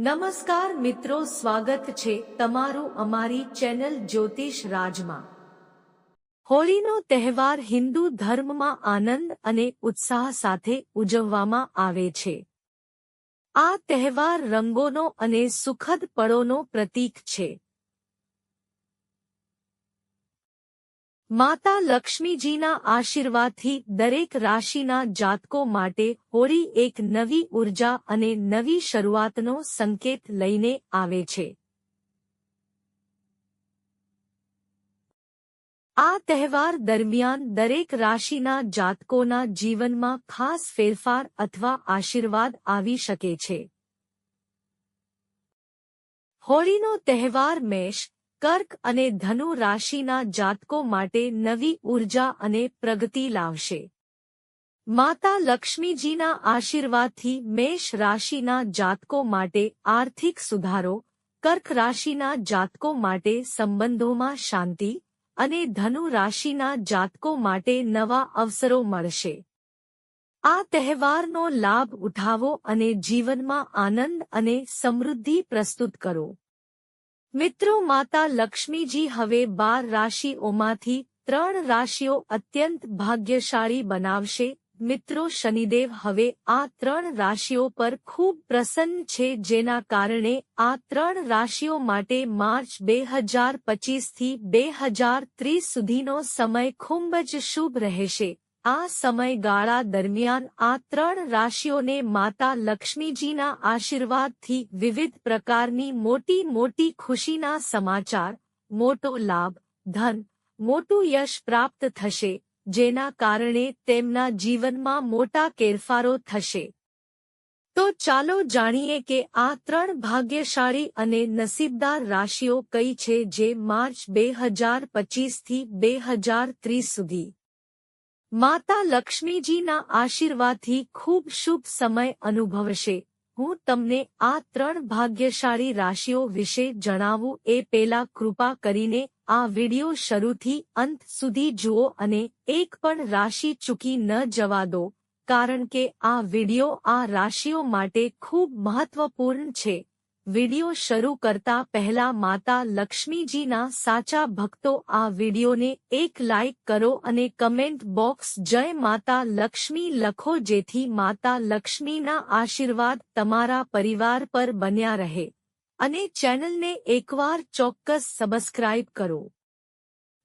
નમસ્કાર મિત્રો, સ્વાગત છે તમારું અમારી ચેનલ જ્યોતિષ રાજમાં. હોળીનો તહેવાર હિન્દુ ધર્મમાં આનંદ અને ઉત્સાહ સાથે ઉજવવામાં આવે છે. આ તહેવાર રંગોનો અને સુખદ પળોનો પ્રતીક છે. માતા લક્ષ્મીજીના આશીર્વાદથી દરેક રાશિના જાતકો માટે હોળી એક નવી ઊર્જા અને નવી શરૂઆતનો સંકેત લઈને આવે છે. આ તહેવાર દરમિયાન દરેક રાશિના જાતકોના જીવનમાં ખાસ ફેરફાર અથવા આશીર્વાદ આવી શકે છે. હોળીનો તહેવાર મેષ કર્ક અને ધનુ રાશિના જાતકો માટે નવી ઊર્જા અને પ્રગતિ લાવશે. માતા લક્ષ્મીજીના આશીર્વાદથી મેષ રાશિના જાતકો માટે આર્થિક સુધારો, કર્ક રાશિના જાતકો માટે સંબંધોમાં શાંતિ અને ધનુ રાશિના જાતકો માટે નવા અવસરો મળશે. આ તહેવારનો લાભ ઉઠાવો અને જીવનમાં આનંદ અને સમૃદ્ધિ પ્રસ્તુત કરો. મિત્રો, માતા લક્ષ્મીજી હવે બાર રાશિઓમાંથી ત્રણ રાશિઓ અત્યંત ભાગ્યશાળી બનાવશે. મિત્રો, શનિદેવ હવે આ ત્રણ રાશિઓ પર ખૂબ પ્રસન્ન છે, જેના કારણે આ ત્રણ રાશિઓ માટે માર્ચ બે હજાર પચીસથી બે હજાર ત્રીસ સુધીનો સમય ખૂબ જ શુભ રહેશે. આ સમયગાળા દરમિયાન આ ત્રણ રાશિઓને માતા લક્ષ્મીજીના આશીર્વાદથી વિવિધ પ્રકારની મોટી મોટી ખુશીના સમાચાર, મોટો લાભ, ધન, મોટું યશ પ્રાપ્ત થશે, જેના કારણે તેમના જીવનમાં મોટા ફેરફારો થશે. તો ચાલો જાણીએ કે આ ત્રણ ભાગ્યશાળી અને નસીબદાર રાશિઓ કઈ છે જે માર્ચ બે હજાર પચીસથી બે હજાર ત્રીસ સુધી માતા લક્ષ્મીજીના આશીર્વાદથી ખૂબ શુભ સમય અનુભવશે. હું તમને આ ત્રણ ભાગ્યશાળી રાશિઓ વિશે જણાવું એ પેલા કૃપા કરીને આ વિડિયો શરૂથી અંત સુધી જુઓ અને એક પણ રાશિ ચૂકી ન જવા દો. કારણ કે આ વિડિયો આ રાશિઓ માટે ખૂબ મહત્વપૂર્ણ છે. વિડિયો શરૂ કરતા પહેલા માતા લક્ષ્મીજીના સાચા ભક્તો આ વિડિયોને એક લાઇક કરો અને કમેન્ટ બોક્સ જય માતા લક્ષ્મી લખો જેથી માતા લક્ષ્મીના આશીર્વાદ તમારા પરિવાર પર બન્યા રહે. અને ચેનલને એકવાર ચોક્કસ સબસ્ક્રાઇબ કરો.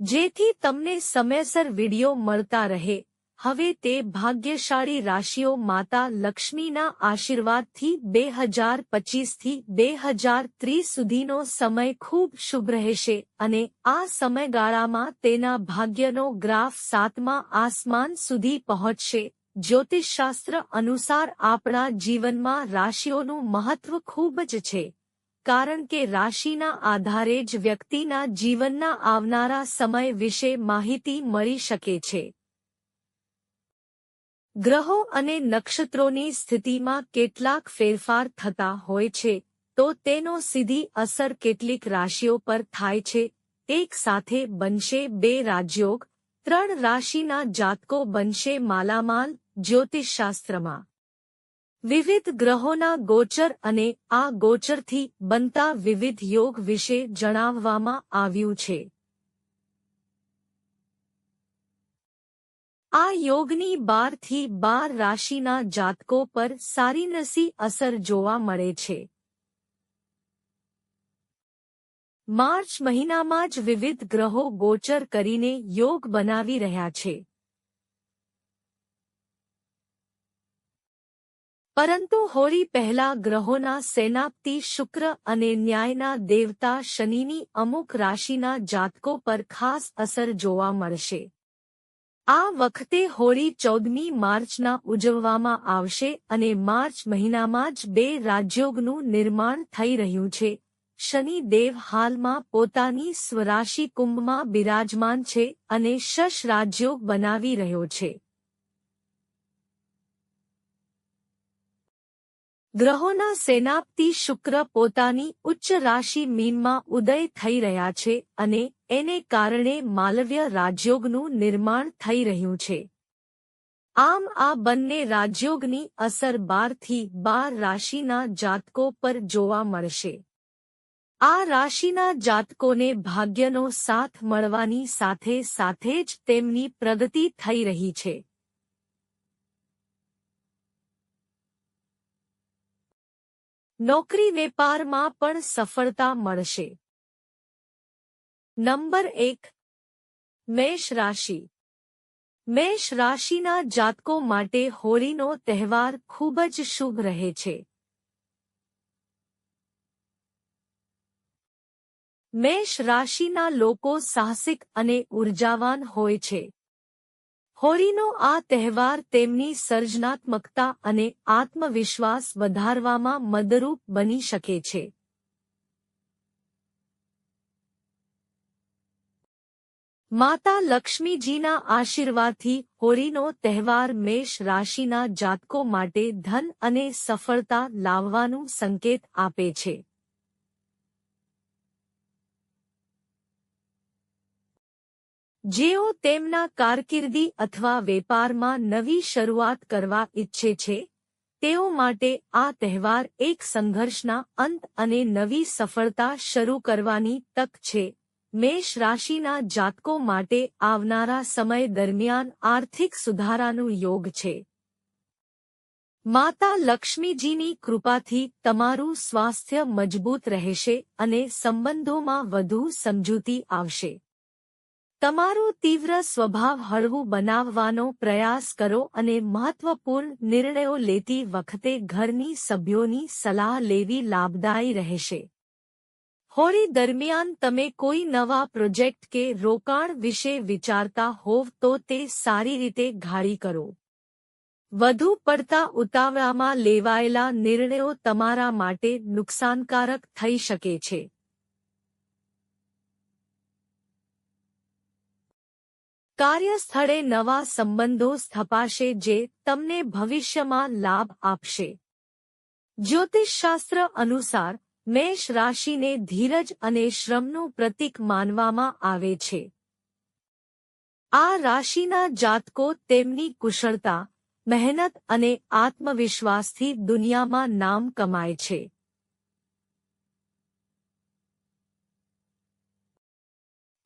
જેથી તમને સમયસર વિડિયો મળતા રહે. હવે તે ભાગ્યશાળી રાશિઓ માતા લક્ષ્મીના આશીર્વાદથી બે હજાર પચીસથી બે હજાર ત્રીસ સુધીનો સમય ખૂબ શુભ રહેશે અને આ સમયગાળામાં તેના ભાગ્યનો ગ્રાફ સાતમા આસમાન સુધી પહોંચશે. જ્યોતિષશાસ્ત્ર અનુસાર આપણા જીવનમાં રાશિઓનું મહત્વ ખૂબ જ છે, કારણ કે રાશિના આધારે જ વ્યક્તિના જીવનના આવનારા સમય વિશે માહિતી મળી શકે છે. ગ્રહો અને નક્ષત્રોની સ્થિતિમાં કેટલાક ફેરફાર થતા હોય છે, તો તેનો સીધી અસર કેટલીક રાશિઓ પર થાય છે. એક સાથે બનશે બે રાજયોગ, ત્રણ રાશિના જાતકો બનશે માલામાલ, જ્યોતિષશાસ્ત્રમાં. વિવિધ ગ્રહોના ગોચર અને આ ગોચરથી બનતા વિવિધ યોગ વિશે જણાવવામાં આવ્યું છે. આ યોગની બારથી બાર રાશિના જાતકો પર સારી નસી અસર જોવા મળે છે. માર્ચ મહિનામાં જ વિવિધ ગ્રહો ગોચર કરીને યોગ બનાવી રહ્યા છે. પરંતુ હોળી પહેલા ગ્રહોના સેનાપતિ શુક્ર અને ન્યાયના દેવતા શનિની અમુક રાશિના જાતકો પર ખાસ અસર જોવા મળશે. આ વખતે હોળી ચૌદમી માર્ચના ઉજવવામાં આવશે અને માર્ચ મહિનામાં જ બે રાજયોગનું નિર્માણ થઈ રહ્યું છે. શનિ દેવ હાલમાં પોતાની સ્વરાશિ કુંભમાં બિરાજમાન છે અને શશ રાજયોગ બનાવી રહ્યો છે. ગ્રહોના સેનાપતિ શુક્ર પોતાની ઉચ્ચ રાશિ મીનમાં ઉદય થઈ રહ્યા છે અને એને કારણે માલવ્ય રાજયોગનું નિર્માણ થઈ રહ્યું છે. આમ આ બંને રાજયોગની અસર બારથી બાર રાશિના જાતકો પર જોવા મળશે. આ રાશિના જાતકોને ભાગ્યનો સાથ મળવાની સાથે સાથે જ તેમની પ્રગતિ થઈ રહી છે. નોકરી વેપારમાં પણ સફળતા મળશે. નંબર એક, મેષ રાશિ. મેષ રાશિના જાતકો માટે હોળીનો તહેવાર ખૂબ જ શુભ રહે છે. મેષ રાશિના લોકો સાહસિક અને ઉર્જાવાન હોય છે. હોળીનો આ તહેવાર તેમની સર્જનાત્મકતા અને આત્મવિશ્વાસ વધારવામાં મદરૂપ બની શકે છે. માતા લક્ષ્મીજીના આશીર્વાદથી હોળીનો તહેવાર મેષ રાશિના જાતકો માટે ધન અને સફળતા લાવવાનું સંકેત આપે છે. જેઓ તેમના કારકિર્દી અથવા વેપારમાં નવી શરૂઆત કરવા ઈચ્છે છે, તેઓ માટે આ તહેવાર એક સંઘર્ષના અંત અને નવી સફળતા શરૂ કરવાની તક છે. મેષ રાશિના જાતકો માટે આવનારા સમય દરમિયાન આર્થિક સુધારાનું યોગ છે. માતા લક્ષ્મીજીની કૃપાથી તમારું સ્વાસ્થ્ય મજબૂત રહેશે અને સંબંધોમાં વધુ સમજૂતી આવશે. તમારો તીવ્ર સ્વભાવ હળવું બનાવવાનો પ્રયાસ કરો અને મહત્વપૂર્ણ નિર્ણયો લેતી વખતે ઘરની સભ્યોની સલાહ લેવી લાભદાયી રહેશે. હોળી દરમિયાન તમે કોઈ નવા પ્રોજેક્ટ કે રોકાણ વિશે વિચારતા હોવ તો તે સારી રીતે ઘાડી કરો. વધુ પડતા ઉતાવળામાં લેવાયેલા નિર્ણયો તમારા માટે નુકસાનકારક થઈ શકે છે. કાર્યસ્થળે નવા સંબંધો સ્થપાશે જે તમને ભવિષ્યમાં લાભ આપશે. જ્યોતિષશાસ્ત્ર અનુસાર, મેષ રાશિને ધીરજ અને શ્રમનું પ્રતીક માનવામાં આવે છે. આ રાશિના જાતકો તેમની કુશળતા, મહેનત અને આત્મવિશ્વાસથી દુનિયામાં નામ કમાય છે.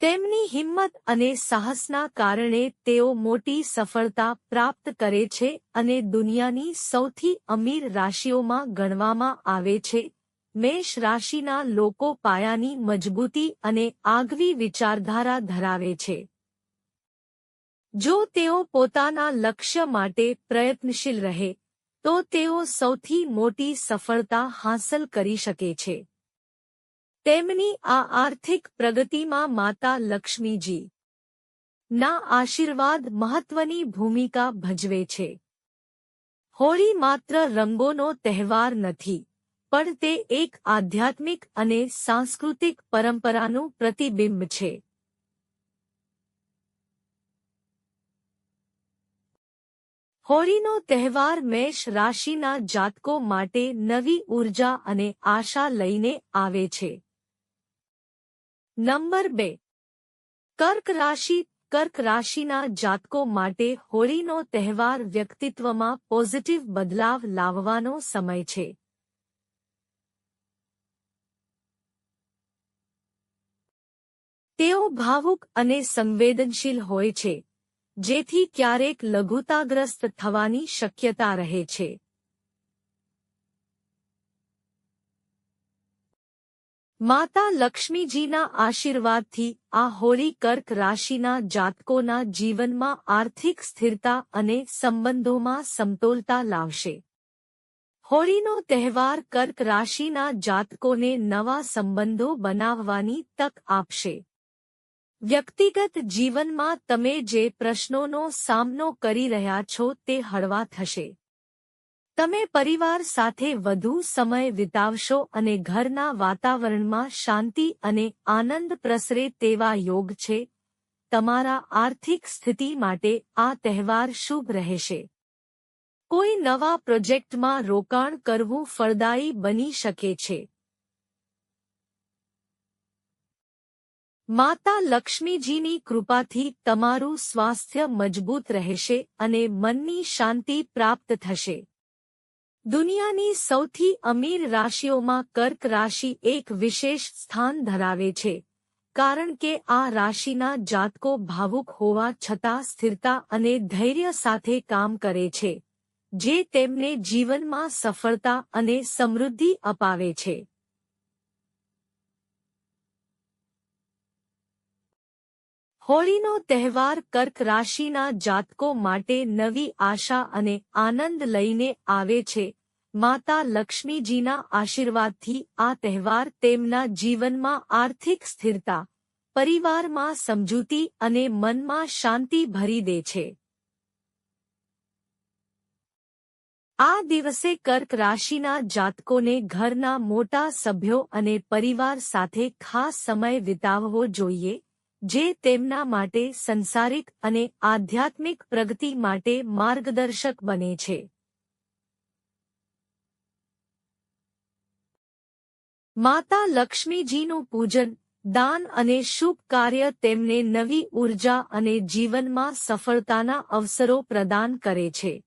તેમની હિંમત અને સાહસના કારણે તેઓ મોટી સફળતા પ્રાપ્ત કરે છે અને દુનિયાની સૌથી અમીર રાશિઓમાં ગણવામાં આવે છે. મેષ રાશિના લોકો પાયાની મજબૂતી અને આગવી વિચારધારા ધરાવે છે. જો તેઓ પોતાના લક્ષ્ય માટે પ્રયત્નશીલ રહે, તો તેઓ સૌથી મોટી સફળતા હાંસલ કરી શકે છે. તેમની આ આર્થિક પ્રગતિમાં માતા લક્ષ્મીજી ના આશીર્વાદ મહત્વની ભૂમિકા ભજવે છે. હોળી માત્ર રંગોનો તહેવાર નથી, પણ તે એક આધ્યાત્મિક અને સાંસ્કૃતિક પરંપરાનું પ્રતિબિંબ છે. હોળીનો તહેવાર મેષ રાશિના જાતકો માટે નવી ઊર્જા અને આશા લઈને આવે છે. નંબર બે. કર્ક રાશિ, કર્ક રાશિના જાતકો માટે હોળીનો તહેવાર વ્યક્તિત્વમાં પોઝિટિવ બદલાવ લાવવાનો સમય છે. તેઓ ભાવુક અને સંવેદનશીલ હોય છે, જેથી ક્યારેક લઘુતાગ્રસ્ત થવાની શક્યતા રહે છે. માતા લક્ષ્મીજીના આશીર્વાદથી આ હોળી કર્ક રાશિના જાતકોના જીવનમાં આર્થિક સ્થિરતા અને સંબંધોમાં સમતોલતા લાવશે. હોળીનો તહેવાર કર્ક રાશિના જાતકોને નવા સંબંધો બનાવવાની તક આપશે. વ્યક્તિગત જીવનમાં તમે જે પ્રશ્નોનો સામનો કરી રહ્યા છો તે હળવા થશે. તમે પરિવાર સાથે વધુ સમય વિતાવશો અને ઘરના વાતાવરણમાં શાંતિ અને આનંદ પ્રસરે તેવા યોગ છે. તમારા આર્થિક સ્થિતિ માટે આ તહેવાર શુભ રહેશે. કોઈ નવા પ્રોજેક્ટમાં રોકાણ કરવું ફળદાયી બની શકે છે. માતા લક્ષ્મીજીની કૃપાથી તમારું સ્વાસ્થ્ય મજબૂત રહેશે અને મનની શાંતિ પ્રાપ્ત થશે. દુનિયાની સૌથી અમીર રાશિઓમાં કર્ક રાશિ એક વિશેષ સ્થાન ધરાવે છે, કારણ કે આ રાશિના જાતકો ભાવુક હોવા છતાં સ્થિરતા અને ધૈર્ય સાથે કામ કરે છે, જે તેમને જીવનમાં સફળતા અને સમૃદ્ધિ અપાવે છે. હોળીનો તહેવાર કર્ક રાશિના જાતકો માટે નવી આશા અને આનંદ લઈને આવે છે. માતા લક્ષ્મીજીના આશીર્વાદથી આ તહેવાર તેમના જીવનમાં આર્થિક સ્થિરતા, પરિવારમાં સમજૂતી અને મનમાં શાંતિ ભરી દે છે. આ દિવસે કર્ક રાશિના જાતકોને ઘરના મોટા સભ્યો અને પરિવાર સાથે ખાસ સમય વિતાવવો જોઈએ. જે તેમના માટે સંસારિક અને આધ્યાત્મિક પ્રગતિ માટે માર્ગદર્શક બને છે. માતા લક્ષ્મીજીનું પૂજન, દાન અને શુભ કાર્ય તેમને નવી ઊર્જા અને જીવનમાં સફળતાના અવસરો પ્રદાન કરે છે.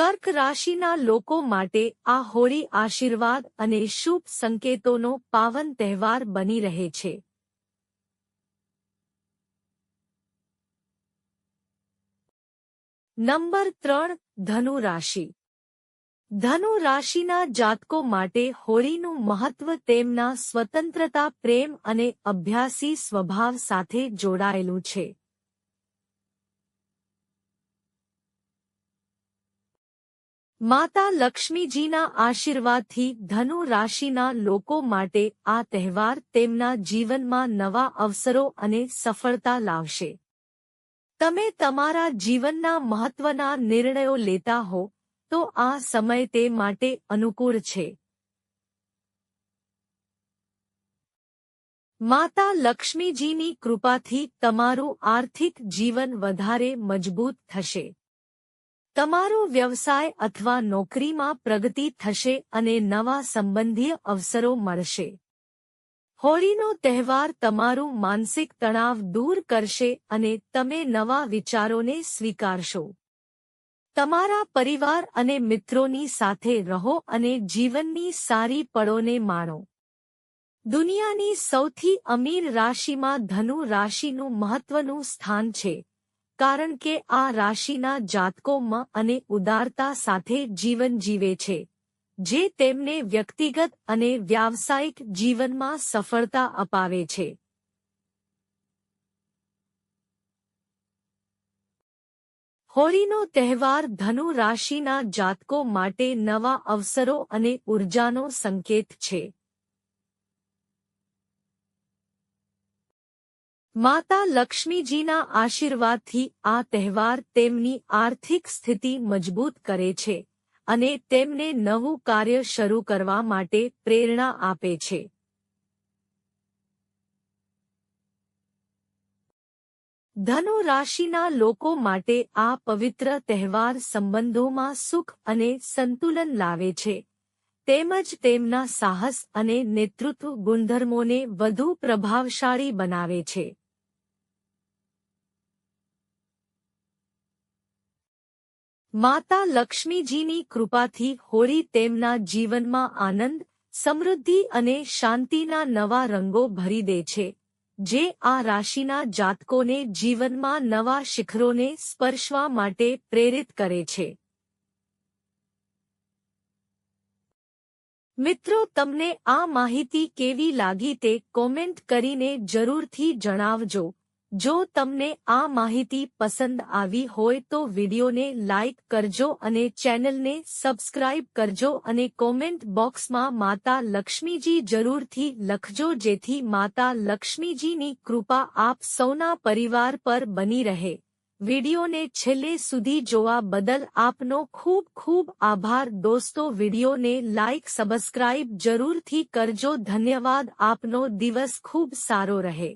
કર્ક રાશિના લોકો માટે આ હોળી આશીર્વાદ અને શુભ સંકેતોનો પાવન તહેવાર બની રહે છે. નંબર ત્રણ, ધનુ રાશિ. ધનુ રાશિના જાતકો માટે હોળીનું મહત્વ તેમના સ્વતંત્રતા, પ્રેમ અને અભ્યાસી સ્વભાવ સાથે જોડાયેલું છે. માતા લક્ષ્મીજીના આશીર્વાદથી ધનુ રાશિના લોકો માટે આ તહેવાર તેમના જીવનમાં નવા અવસરો અને સફળતા લાવશે. તમે તમારા જીવનના મહત્વના નિર્ણયો લેતા હો, તો આ સમય તે માટે અનુકૂળ છે. માતા લક્ષ્મીજીની કૃપાથી તમારું આર્થિક જીવન વધારે મજબૂત થશે. તમારો વ્યવસાય અથવા નોકરીમાં પ્રગતિ થશે અને નવા સંબંધીય અવસરો મળશે. હોળીનો તહેવાર તમારું માનસિક તણાવ દૂર કરશે અને તમે નવા વિચારોને સ્વીકારશો. તમારા પરિવાર અને મિત્રોની સાથે રહો અને જીવનની સારી પળોને માણો. દુનિયાની સૌથી અમીર રાશિમાં ધનુ રાશિનું મહત્વનું સ્થાન છે. કારણ કે આ રાશિના જાતકોમાં અને ઉદારતા સાથે જીવન જીવે છે, જે તેમને વ્યક્તિગત અને વ્યાવસાયિક જીવનમાં સફળતા અપાવે છે. હોળીનો તહેવાર ધનુ રાશિના જાતકો માટે નવા અવસરો અને ઉર્જાનો સંકેત છે. માતા લક્ષ્મીજીના આશીર્વાદથી આ તહેવાર તેમની આર્થિક સ્થિતિ મજબૂત કરે છે અને તેમને નવું કાર્ય શરૂ કરવા માટે પ્રેરણા આપે છે. ધનુ રાશિના લોકો માટે આ પવિત્ર તહેવાર સંબંધોમાં સુખ અને સંતુલન લાવે છે. તેમજ તેમના સાહસ અને નેતૃત્વ ગુણધર્મોને વધુ પ્રભાવશાળી બનાવે છે. માતા લક્ષ્મીજીની કૃપાથી હોળી તેમના જીવનમાં આનંદ, સમૃદ્ધિ અને શાંતિના નવા રંગો ભરી દે છે, જે આ રાશિના જાતકોને જીવનમાં નવા શિખરોને સ્પર્શવા માટે પ્રેરિત કરે છે. મિત્રો, તમને આ માહિતી કેવી લાગી તે કોમેન્ટ કરીને જરૂરથી જણાવજો. જો તમને આ માહિતી પસંદ આવી હોય તો વિડિયોને લાઇક કરજો અને ચેનલને સબસ્ક્રાઇબ કરજો અને કોમેન્ટ બોક્સમાં માતા લક્ષ્મીજી જરૂરથી લખજો જેથી માતા લક્ષ્મીજીની કૃપા આપ સૌના પરિવાર પર બની રહે. વિડિયોને છેલ્લે સુધી જોવા બદલ આપનો ખૂબ ખૂબ આભાર દોસ્તો, વિડિયોને લાઇક સબસ્ક્રાઇબ જરૂરથી કરજો. ધન્યવાદ. આપનો દિવસ ખૂબ સારો રહે.